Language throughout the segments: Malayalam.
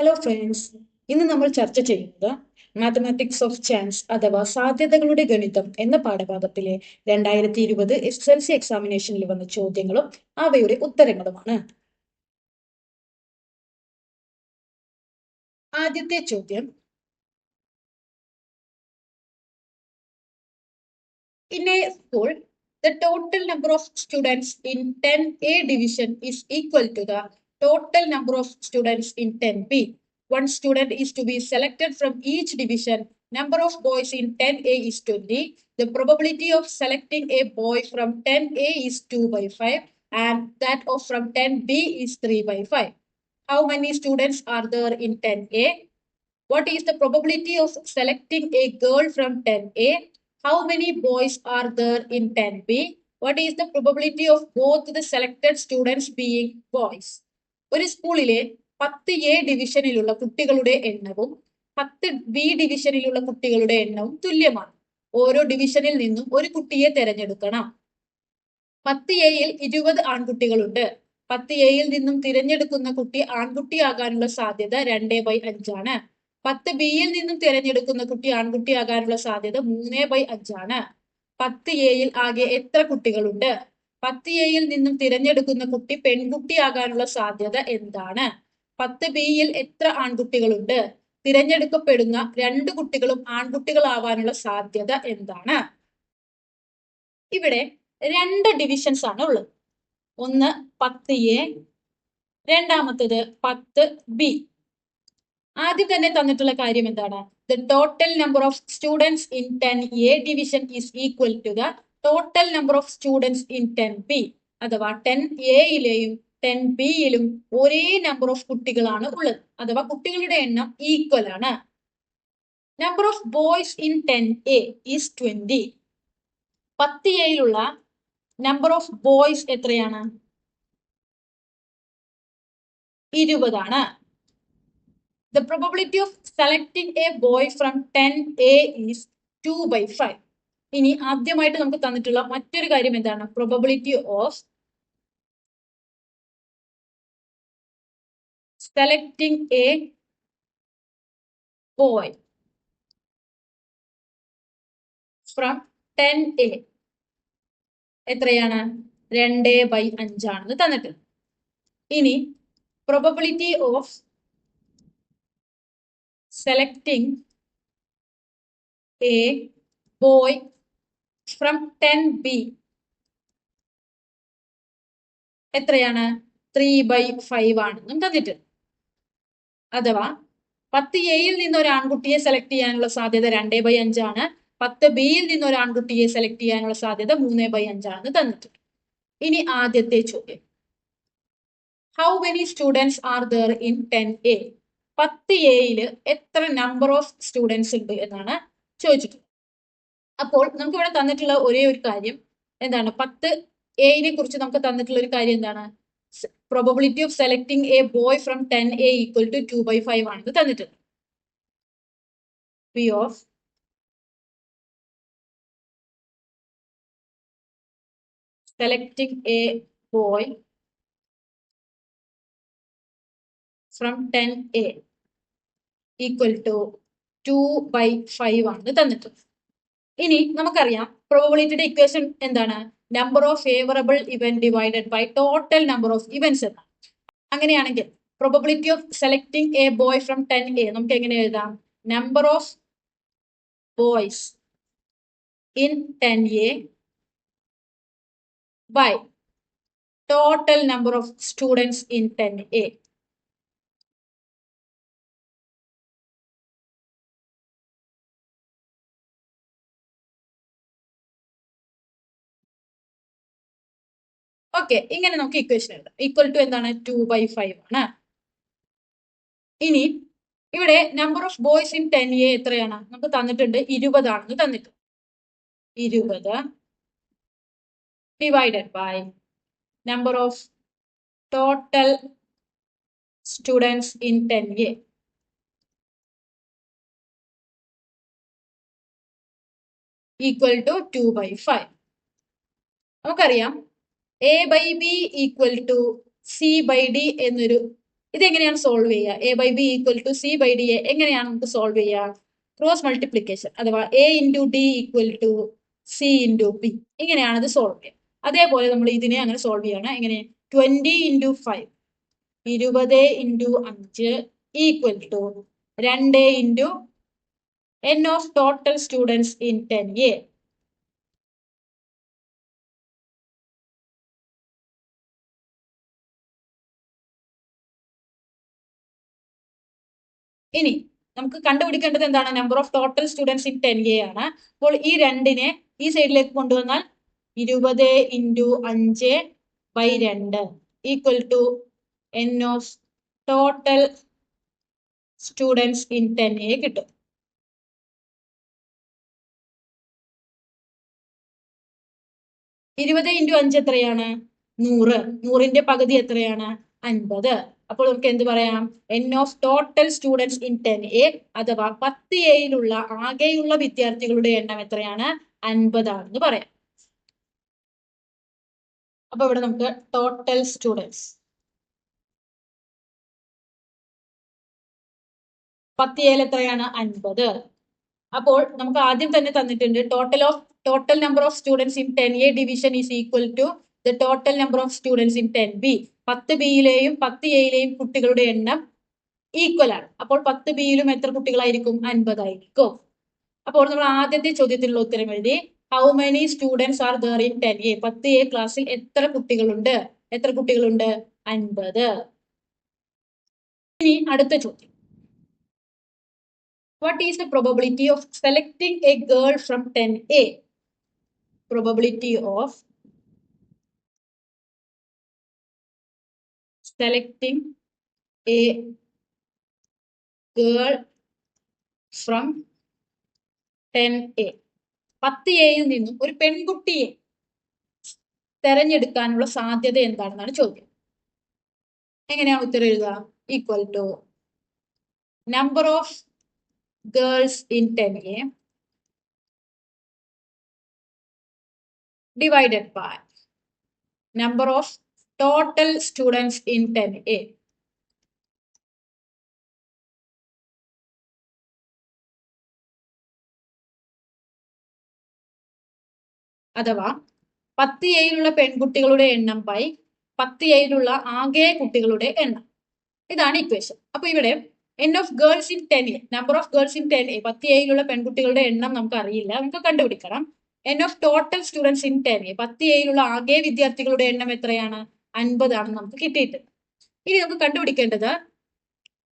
ഹലോ ഫ്രണ്ട്സ് ഇന്ന് നമ്മൾ ചർച്ച ചെയ്യുന്നത് മാത്തമാറ്റിക്സ് ഓഫ് ചാൻസ് അഥവാ സാധ്യതകളുടെ ഗണിതം എന്ന പാഠഭാഗത്തിലെ രണ്ടായിരത്തി ഇരുപത് എസ് എൽ സി എക്സാമിനേഷനിൽ വന്ന ചോദ്യങ്ങളും അവയുടെ ഉത്തരങ്ങളുമാണ്. ആദ്യത്തെ ചോദ്യം. In a school, the total number of students in 10A division is equal to the total number of students in 10B. One student is to be selected from each division. Number of boys in 10A is 20. The probability of selecting a boy from 10A is 2 by 5 and that of from 10B is 3 by 5. How many students are there in 10A? What is the probability of selecting a girl from 10A? How many boys are there in 10B? What is the probability of both the selected students being boys? ഒരു സ്കൂളിലെ പത്ത് എ ഡിവിഷനിലുള്ള കുട്ടികളുടെ എണ്ണവും പത്ത് ബി ഡിവിഷനിലുള്ള കുട്ടികളുടെ എണ്ണവും തുല്യമാണ്. ഓരോ ഡിവിഷനിൽ നിന്നും ഒരു കുട്ടിയെ തിരഞ്ഞെടുക്കണം. പത്ത് എയിൽ ഇരുപത് ആൺകുട്ടികളുണ്ട്. പത്ത് എയിൽ നിന്നും തിരഞ്ഞെടുക്കുന്ന കുട്ടി ആൺകുട്ടിയാകാനുള്ള സാധ്യത രണ്ട് ബൈ അഞ്ചാണ്. പത്ത് ബിയിൽ നിന്നും തിരഞ്ഞെടുക്കുന്ന കുട്ടി ആൺകുട്ടിയാകാനുള്ള സാധ്യത മൂന്ന് ബൈ അഞ്ചാണ്. പത്ത് എയിൽ ആകെ എത്ര കുട്ടികളുണ്ട്? പത്ത് എയിൽ നിന്നും തിരഞ്ഞെടുക്കുന്ന കുട്ടി പെൺകുട്ടിയാകാനുള്ള സാധ്യത എന്താണ്? പത്ത് ബിയിൽ എത്ര ആൺകുട്ടികളുണ്ട്? തിരഞ്ഞെടുക്കപ്പെടുന്ന രണ്ട് കുട്ടികളും ആൺകുട്ടികളാവാനുള്ള സാധ്യത എന്താണ്? ഇവിടെ രണ്ട് ഡിവിഷൻസ് ആണ് ഉള്ളത്. ഒന്ന് പത്ത് എ രണ്ടാമത്തത് പത്ത് ബി. ആദ്യം തന്നെ തന്നിട്ടുള്ള കാര്യം എന്താണ്? The total number of students in ten A division is equal to the total number of students in ten B അഥവാ ടെൻ എയിലെയും ടെൻ ബിയിലും ഒരേ നമ്പർ ഓഫ് കുട്ടികളാണ് ഉള്ളത്. അഥവാ കുട്ടികളുടെ എണ്ണം ഈക്വൽ ആണ്. Number of boys in ten A is twenty പത്ത് എയിലുള്ള നമ്പർ ഓഫ് ബോയ്സ് എത്രയാണ്? ഇരുപതാണ്. The probability of selecting a boy from 10A is 2 by 5. ഇനി ആദ്യമായിട്ട് നമുക്ക് തന്നിട്ടുള്ള മറ്റൊരു കാര്യം എന്താണ്? Probability of selecting a boy from ten A എത്രയാണ്? രണ്ട് ബൈ അഞ്ചാണെന്ന് തന്നിട്ടുണ്ട് ഇനി probability of selecting a a boy from 10b എത്രയാണ്? ത്രീ ബൈ ഫൈവ് ആണെന്നും തന്നിട്ടുണ്ട് അഥവാ പത്ത് എയിൽ നിന്ന് ഒരു ആൺകുട്ടിയെ സെലക്ട് ചെയ്യാനുള്ള സാധ്യത രണ്ടേ ബൈ അഞ്ചാണ് പത്ത് ബിയിൽ നിന്ന് ഒരു ആൺകുട്ടിയെ സെലക്ട് ചെയ്യാനുള്ള സാധ്യത മൂന്നേ ബൈ അഞ്ചാണെന്ന് തന്നിട്ടുണ്ട്. ഇനി ആദ്യത്തെ ചോദ്യം. How many students are there in ten A പത്ത് എയിൽ എത്ര നമ്പർ ഓഫ് സ്റ്റുഡൻസ് ഉണ്ട് എന്നാണ് ചോദിച്ചിട്ടുള്ളത്. അപ്പോൾ നമുക്ക് ഇവിടെ തന്നിട്ടുള്ള ഒരേ ഒരു കാര്യം എന്താണ്? പത്ത് എയിനെ കുറിച്ച് നമുക്ക് തന്നിട്ടുള്ള ഒരു കാര്യം എന്താണ്? Probability of selecting a boy from ten A equal to two by five ആണെന്ന് തന്നിട്ടുണ്ട് P of selecting a boy from ten A equal to two by five ആണ് തന്നിട്ടുള്ളത്. ഇനി നമുക്കറിയാം പ്രോബിലിറ്റിയുടെ ഇക്വേഷൻ എന്താണ്? Number of favourable event divided by total number of events എന്നാണ്. അങ്ങനെയാണെങ്കിൽ probability of selecting a boy from ten A നമുക്ക് എങ്ങനെ എഴുതാം? Number of boys in ten A by total number of students in ten A okay ഇങ്ങനെ നമുക്ക് ഇക്വേഷൻ എഴുതാം. ഈക്വൽ ടു എന്താണ്? ടു ബൈ ഫൈവ് ആണ്. ഇനി ഇവിടെ number of boys in ten A എത്രയാണ്? നമുക്ക് തന്നിട്ടുണ്ട് ഇരുപതാണെന്ന് തന്നിട്ടുണ്ട്. ഇരുപത് divided by number of total students in ten A equal to two by five നമുക്കറിയാം A by B equal to C by D എന്നൊരു ഇതെങ്ങനെയാണ് സോൾവ് ചെയ്യുക A by B equal to C by D A എങ്ങനെയാണ് നമുക്ക് സോൾവ് ചെയ്യുക ക്രോസ് മൾട്ടിപ്ലിക്കേഷൻ അഥവാ A into D equal to C into B ഇങ്ങനെയാണ് ഇത് സോൾവ് ചെയ്യുക അതേപോലെ നമ്മൾ ഇതിനെ അങ്ങനെ സോൾവ് ചെയ്യണം. എങ്ങനെ? ട്വന്റി ഇന്റു ഫൈവ് ഇരുപത് ഇന്റു അഞ്ച് ഈക്വൽ ടു രണ്ട് into N of total students in ten A ഇനി നമുക്ക് കണ്ടുപിടിക്കേണ്ടത് എന്താണ്? Number of total students in ten A ആണ്. അപ്പോൾ ഈ രണ്ടിനെ ഈ സൈഡിലേക്ക് കൊണ്ടുവന്നാൽ ഇരുപത് ഇന്റു അഞ്ച് ബൈ രണ്ട് equal to N of total students in ten A കിട്ടും. ഇരുപത് ഇന്റു അഞ്ച് എത്രയാണ്? നൂറ്. നൂറിന്റെ പകുതി എത്രയാണ്? അൻപത്. അപ്പോൾ നമുക്ക് എന്ത് പറയാം? N of total students in ten A അഥവാ പത്ത് എയിലുള്ള ആകെയുള്ള വിദ്യാർത്ഥികളുടെ എണ്ണം എത്രയാണ്? അൻപതാണെന്ന് പറയാം. അപ്പൊ ഇവിടെ നമുക്ക് ടോട്ടൽ സ്റ്റുഡൻസ് പത്ത് എയിൽ എത്രയാണ്? അൻപത്. അപ്പോൾ നമുക്ക് ആദ്യം തന്നെ തന്നിട്ടുണ്ട് total of total number of students in ten A division is equal to the total number of students in ten B പത്ത് ബിയിലെയും പത്ത് എയിലെയും കുട്ടികളുടെ എണ്ണം ഈക്വൽ ആണ്. അപ്പോൾ പത്ത് ബിയിലും എത്ര കുട്ടികളായിരിക്കും? അൻപതായിരിക്കും അപ്പോൾ നമ്മൾ ആദ്യത്തെ ചോദ്യത്തിനുള്ള ഉത്തരം എഴുതി. How many students are there in ten A പത്ത് എ ക്ലാസ്സിൽ എത്ര കുട്ടികളുണ്ട്? എത്ര കുട്ടികളുണ്ട്? അൻപത്. ഇനി അടുത്ത ചോദ്യം. What is the is of probability a girl from ten A 10a probability of selecting a girl from 10a പത്ത് എയിൽ നിന്നും ഒരു പെൺകുട്ടിയെ തെരഞ്ഞെടുക്കാനുള്ള സാധ്യത എന്താണെന്നാണ് ചോദ്യം. എങ്ങനെയാണ് ഉത്തരം എഴുതുക? Equal to number of girls in 10A divided by number of total students in 10A. അഥവാ പത്ത് എയിലുള്ള പെൺകുട്ടികളുടെ എണ്ണം ബൈ പത്ത് എയിലുള്ള ആകെ കുട്ടികളുടെ എണ്ണം. ഇതാണ് ഇക്വേഷൻ അപ്പൊ ഇവിടെ N of girls in ten A number of girls in ten A പത്ത് എയിലുള്ള പെൺകുട്ടികളുടെ എണ്ണം നമുക്ക് അറിയില്ല നമുക്ക് കണ്ടുപിടിക്കണം. N of total students in ten A പത്ത് എയിലുള്ള ആകെ വിദ്യാർത്ഥികളുടെ എണ്ണം എത്രയാണ്? അൻപതാണ് നമുക്ക് കിട്ടിയിട്ടുണ്ട് ഇനി നമുക്ക് കണ്ടുപിടിക്കേണ്ടത്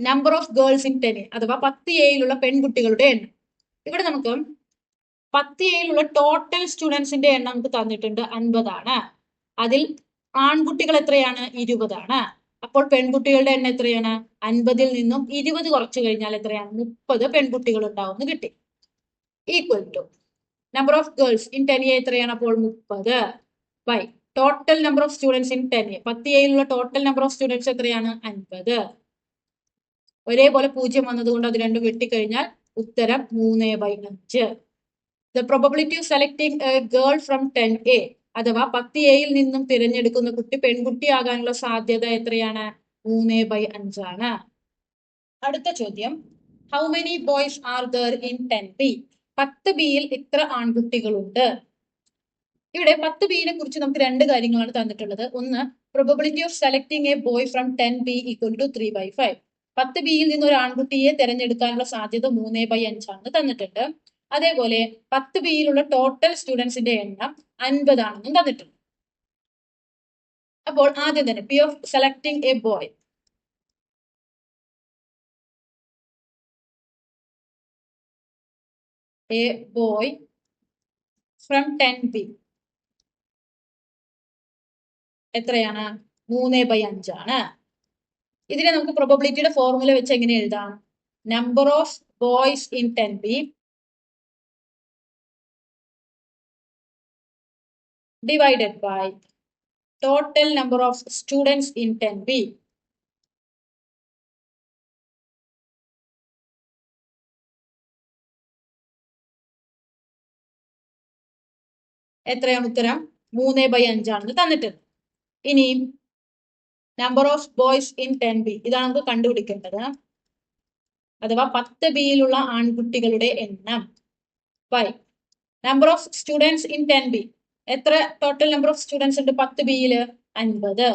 number of girls in ten അഥവാ പത്ത് എയിലുള്ള പെൺകുട്ടികളുടെ എണ്ണം. ഇവിടെ നമുക്ക് പത്ത് എയിലുള്ള ടോട്ടൽ സ്റ്റുഡൻസിന്റെ എണ്ണം നമുക്ക് തന്നിട്ടുണ്ട് അൻപതാണ്. അതിൽ ആൺകുട്ടികൾ എത്രയാണ്? ഇരുപതാണ്. അപ്പോൾ പെൺകുട്ടികളുടെ എണ്ണം എത്രയാണ്? അൻപതിൽ നിന്നും ഇരുപത് കുറച്ചു കഴിഞ്ഞാൽ എത്രയാണ്? മുപ്പത് പെൺകുട്ടികൾ ഉണ്ടാവും കിട്ടി. Equal to number of girls in ten എത്രയാണ്? അപ്പോൾ മുപ്പത്. By total number of students in ten A പത്ത് എയിലുള്ള ടോട്ടൽ നമ്പർ ഓഫ് സ്റ്റുഡൻസ് എത്രയാണ്? അൻപത്. ഒരേപോലെ പൂജ്യം വന്നതുകൊണ്ട് അത് രണ്ടും വെട്ടിക്കഴിഞ്ഞാൽ ഉത്തരം മൂന്ന് ബൈ അഞ്ച്. The probability of selecting a girl from ten A അഥവാ പത്ത് എയിൽ നിന്നും തിരഞ്ഞെടുക്കുന്ന കുട്ടി പെൺകുട്ടിയാകാനുള്ള സാധ്യത എത്രയാണ്? മൂന്ന് ബൈ അഞ്ചാണ്. അടുത്ത ചോദ്യം. How many boys are there in ten B പത്ത് ബിയിൽ ഇത്ര ആൺകുട്ടികളുണ്ട്. ഇവിടെ പത്ത് ബിയിനെ കുറിച്ച് നമുക്ക് രണ്ട് കാര്യങ്ങളാണ് തന്നിട്ടുള്ളത്. ഒന്ന് probability of selecting a boy from ten B equal to three by five പത്ത് ബിയിൽ നിന്ന് ഒരു ആൺകുട്ടിയെ തിരഞ്ഞെടുക്കാനുള്ള സാധ്യത മൂന്ന് ബൈ അഞ്ചാണ് തന്നിട്ടുണ്ട്. അതേപോലെ പത്ത് ബിയിലുള്ള ടോട്ടൽ സ്റ്റുഡൻസിന്റെ എണ്ണം അൻപതാണെന്നും തന്നിട്ടുണ്ട്. അപ്പോൾ ആദ്യം തന്നെ P of selecting a boy a boy from ten B എത്രയാണ്? മൂന്ന് ബൈ അഞ്ചാണ് ഇതിനെ നമുക്ക് പ്രൊബബിലിറ്റിയുടെ ഫോർമുല വെച്ച് എങ്ങനെ എഴുതാം? Number of boys in ten B divided by number of of in in 10B. എത്രയാണ് ഉത്തരം? മൂന്ന് ബൈ അഞ്ചാണെന്ന് തന്നിട്ടുണ്ട്. ഇനി number of boys in ten B ഇതാണ് നമുക്ക് കണ്ടുപിടിക്കേണ്ടത്. അഥവാ പത്ത് ബിയിലുള്ള ആൺകുട്ടികളുടെ എണ്ണം. Why number of students in ten B എത്ര ടോട്ടൽ നമ്പർ ഓഫ് സ്റ്റുഡൻസ് ഉണ്ട് പത്ത് ബിയിൽ അൻപത്.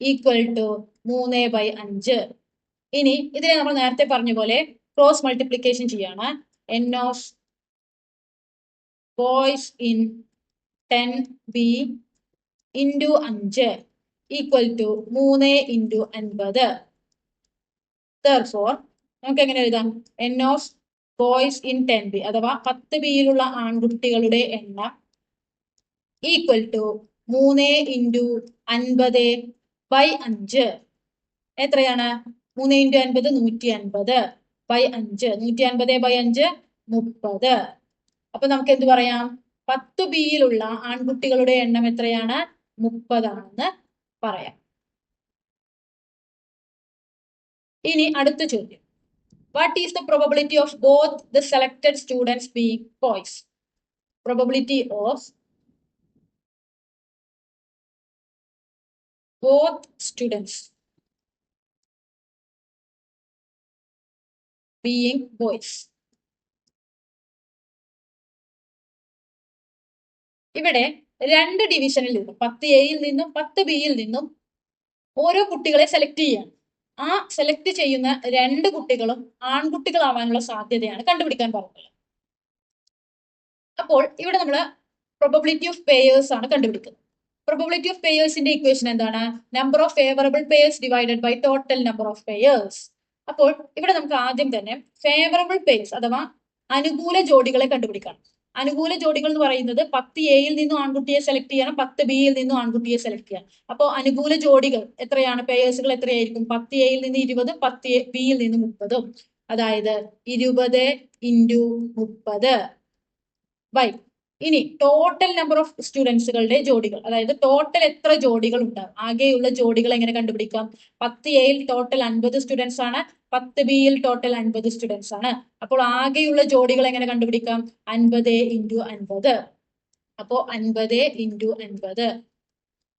ഈക്വൽ ടു മൂന്ന് ബൈ അഞ്ച്. ഇനി ഇതിനെ നമ്മൾ നേരത്തെ പറഞ്ഞ പോലെ ക്രോസ് മൾട്ടിപ്ലിക്കേഷൻ ചെയ്യാണ്. N of boys in ten B into അഞ്ച് ഈക്വൽ ടു മൂന്ന് ഇന്റു അൻപത്. ഫോർ നമുക്ക് എങ്ങനെ എഴുതാം? N of boys in ten B അഥവാ പത്ത് ബിയിലുള്ള ആൺകുട്ടികളുടെ എണ്ണം ഈക്വൽ ടു മൂന്ന് ഇന്റു അൻപത് ബൈ അഞ്ച്. എത്രയാണ്? മൂന്ന് ഇന്റു അൻപത് നൂറ്റി അൻപത് ബൈ അഞ്ച്. നൂറ്റി അൻപത് ബൈ അഞ്ച് മുപ്പത്. അപ്പൊ നമുക്ക് എന്ത് പറയാം? പത്ത് ബിയിലുള്ള ആൺകുട്ടികളുടെ എണ്ണം എത്രയാണ്? മുപ്പതാണെന്ന് പറയാം. ഇനി അടുത്ത ചോദ്യം. What is the probability of both the selected students being boys probability of both students being boys ഇവിടെ രണ്ട് ഡിവിഷനിൽ നിന്നും പത്ത് എയിൽ നിന്നും പത്ത് ബിയിൽ നിന്നും ഓരോ കുട്ടികളെ സെലക്ട് ചെയ്യാണ് ആ സെലക്ട് ചെയ്യുന്ന രണ്ട് കുട്ടികളും ആൺകുട്ടികളാവാനുള്ള സാധ്യതയാണ് കണ്ടുപിടിക്കാൻ പറഞ്ഞത്. അപ്പോൾ ഇവിടെ നമ്മൾ പ്രൊബബിലിറ്റി ഓഫ് പേയേഴ്സ് ആണ് കണ്ടുപിടിക്കുന്നത്. പ്രൊബബിലിറ്റി ഓഫ് പേയേഴ്സിന്റെ ഇക്വേഷൻ എന്താണ്? Number of favourable pairs divided by total number of pairs അപ്പോൾ ഇവിടെ നമുക്ക് ആദ്യം തന്നെ ഫേവറബിൾ പേയേഴ്സ് അഥവാ അനുകൂല ജോഡികളെ കണ്ടുപിടിക്കണം. അനുകൂല ജോഡികൾ എന്ന് പറയുന്നത് പത്ത് എയിൽ നിന്നും ആൺകുട്ടിയെ സെലക്ട് ചെയ്യണം പത്ത് ബിയിൽ നിന്നും ആൺകുട്ടിയെ സെലക്ട് ചെയ്യണം അപ്പോൾ അനുകൂല ജോഡികൾ എത്രയാണ്? പേയേഴ്സുകൾ എത്രയായിരിക്കും? പത്ത് എയിൽ നിന്ന് ഇരുപത് പത്ത് ബിയിൽ നിന്ന് മുപ്പതും. അതായത് ഇരുപത് ഇന്റു മുപ്പത്. ബൈ ഇനി ടോട്ടൽ നമ്പർ ഓഫ് സ്റ്റുഡൻസുകളുടെ ജോഡികൾ. അതായത് ടോട്ടൽ എത്ര ജോഡികൾ ഉണ്ട് ആകെയുള്ള ജോഡികൾ എങ്ങനെ കണ്ടുപിടിക്കാം? പത്ത് എയിൽ ടോട്ടൽ അൻപത് സ്റ്റുഡൻസ് ആണ്. പത്ത് ബിയിൽ ടോട്ടൽ അൻപത് സ്റ്റുഡൻസ് ആണ്. അപ്പോൾ ആകെയുള്ള ജോഡികൾ എങ്ങനെ കണ്ടുപിടിക്കാം? അൻപത് ഇന്റു അൻപത്. അപ്പോൾ അൻപത് ഇന്റു അൻപത്.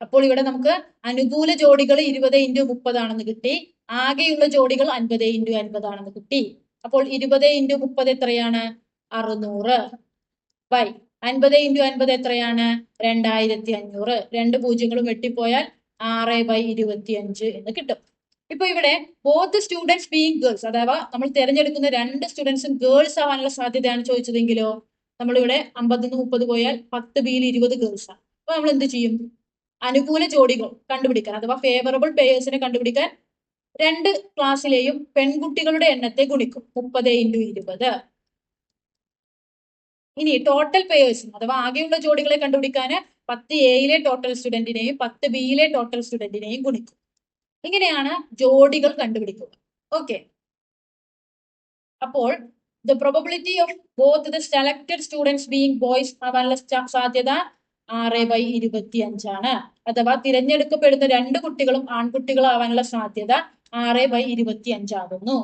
അപ്പോൾ ഇവിടെ നമുക്ക് അനുകൂല ജോഡികൾ ഇരുപത് ഇന്റു മുപ്പതാണെന്ന് കിട്ടി. ആകെയുള്ള ജോഡികൾ അൻപത് ഇന്റു അൻപതാണെന്ന് കിട്ടി. അപ്പോൾ ഇരുപത് ഇന്റു മുപ്പത് എത്രയാണ്? അറുന്നൂറ്. ബൈ അൻപത് ഇന്റു അൻപത് എത്രയാണ്? രണ്ടായിരത്തി അഞ്ഞൂറ് രണ്ട് പൂജ്യങ്ങളും വെട്ടിപ്പോയാൽ ആറ് ബൈ ഇരുപത്തി അഞ്ച് എന്ന് കിട്ടും. ഇപ്പൊ ഇവിടെ ബോത്ത് സ്റ്റുഡൻസ് ബീങ് ഗേൾസ് അഥവാ നമ്മൾ തിരഞ്ഞെടുക്കുന്ന രണ്ട് സ്റ്റുഡൻസും ഗേൾസ് ആവാനുള്ള സാധ്യതയാണ് ചോദിച്ചതെങ്കിലോ നമ്മളിവിടെ അമ്പതിന്ന് മുപ്പത് പോയാൽ പത്ത് ബിയിൽ ഇരുപത് ഗേൾസ് ആണ് അപ്പൊ നമ്മൾ എന്ത് ചെയ്യും? അനുകൂല ജോഡികൾ കണ്ടുപിടിക്കാൻ അഥവാ ഫേവറബിൾ പേയേഴ്സിനെ കണ്ടുപിടിക്കാൻ രണ്ട് ക്ലാസ്സിലെയും പെൺകുട്ടികളുടെ എണ്ണത്തെ ഗുണിക്കും. മുപ്പത് ഇന്റു ഇരുപത്. ഇനി ടോട്ടൽ പേയേഴ്സ് അഥവാ ആകെയുള്ള ജോഡികളെ കണ്ടുപിടിക്കാൻ പത്ത് എയിലെ ടോട്ടൽ സ്റ്റുഡന്റിനെയും പത്ത് ബിയിലെ ടോട്ടൽ സ്റ്റുഡന്റിനെയും ഗുണിക്കും. ഇങ്ങനെയാണ് ജോഡികൾ കണ്ടുപിടിക്കുക. ഓക്കെ അപ്പോൾ the probability of both the selected students being boys ആവാനുള്ള സാധ്യത ആറ് ബൈ ഇരുപത്തി അഞ്ചാണ് അഥവാ തിരഞ്ഞെടുക്കപ്പെടുന്ന രണ്ട് കുട്ടികളും ആൺകുട്ടികളാവാനുള്ള സാധ്യത ആറ് ബൈ ഇരുപത്തി അഞ്ചാകുന്നു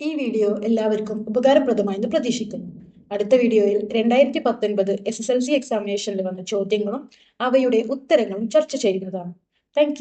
ഈ വീഡിയോ എല്ലാവർക്കും ഉപകാരപ്രദമായെന്ന് പ്രതീക്ഷിക്കുന്നു. അടുത്ത വീഡിയോയിൽ രണ്ടായിരത്തി പത്തൊൻപത് എസ് എസ് എൽ സി എക്സാമിനേഷനിൽ വന്ന ചോദ്യങ്ങളും അവയുടെ ഉത്തരങ്ങളും ചർച്ച ചെയ്യുന്നതാണ്. താങ്ക്